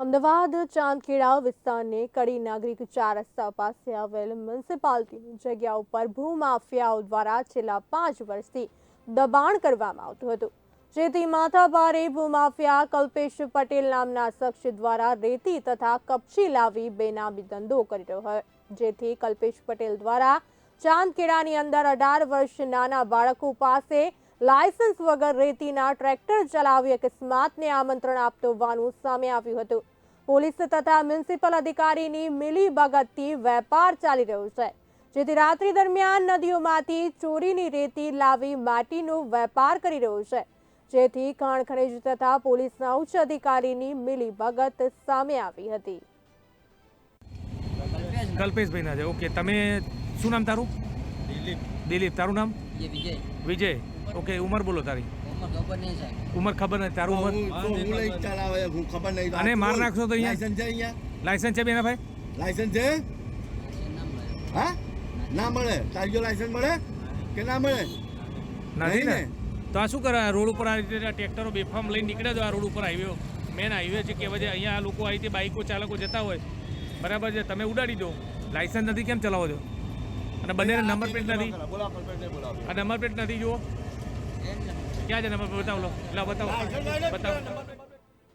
અમદાવાદ, ચાંદખેડા વિસ્તારની કડી નાગરિક ચાર રસ્તા પાસે આવેલ મ્યુનિસિપાલિટીની જગ્યા ઉપર ભૂમાફિયાઓ દ્વારા છેલ્લા પાંચ વર્ષથી દબાણ કરવામાં આવતું હતું. જેથી માથાભારે ભૂમાફિયા કલ્પેશ પટેલ નામના શખ્સ દ્વારા રેતી તથા કપચી લાવી બેનામી ધંધો કરી રહ્યો હોય. જેથી કલ્પેશ પટેલ દ્વારા ચાંદખેડાની અંદર અઢાર વર્ષ નાના બાળકો પાસે લાયસન્સ વગર રેતીના ટ્રેક્ટર ચલાવી અકસ્માતને આમંત્રણ આપતો હોવાનું સામે આવ્યું હતું. પોલીસ તથા મ્યુનિસિપલ અધિકારીની મિલી ભગતથી વેપાર ચાલી રહ્યો છે. જેથી રાત્રિ દરમિયાન નદીઓમાંથી ચોરીની રેતી લાવી માટીનો વેપાર કરી રહ્યો છે. જેથી ખાણ ખનીજ તથા પોલીસના ઉચ્ચ અધિકારીની મિલી ભગત સામે આવી હતી. કલ્પેશભાઈ ના છે. ઓકે તમે શું નામ તારું? દિલીપ. દિલીપ. તારું નામ? વિજય. વિજય. ઓકે ઉંમર બોલો તારી. ઉંમર ખબર નથી તારું ઉંમર? ખબર નહીં. અને માર નાખશો તો અહીંયા? છે અહીંયા? લાયસન્સ છે બેના ભાઈ? લાયસન્સ છે? હા? ના મળે? તારીઓ લાયસન્સ મળે? કે ના મળે? નથી ને? તો આ શું કરે? રોડ ઉપર આ રીતે ટ્રેક્ટરો બેફામ લઈને નીકળે તો આ રોડ ઉપર હાઈવે મેન હાઈવે છે કે પછી અહીંયા લોકો આવી રીતે બાઈકો ચાલકો જતા હોય. બરાબર છે? તમે ઉડાડી દો. લાયસન્સ નથી કેમ ચલાવો છો? અને બંનેને નંબર પ્લેટ નથી? આ નંબર પ્લેટ નથી જુઓ. ક્યાં છે? નંબર બતાવો લો બતાવો. બતાવો.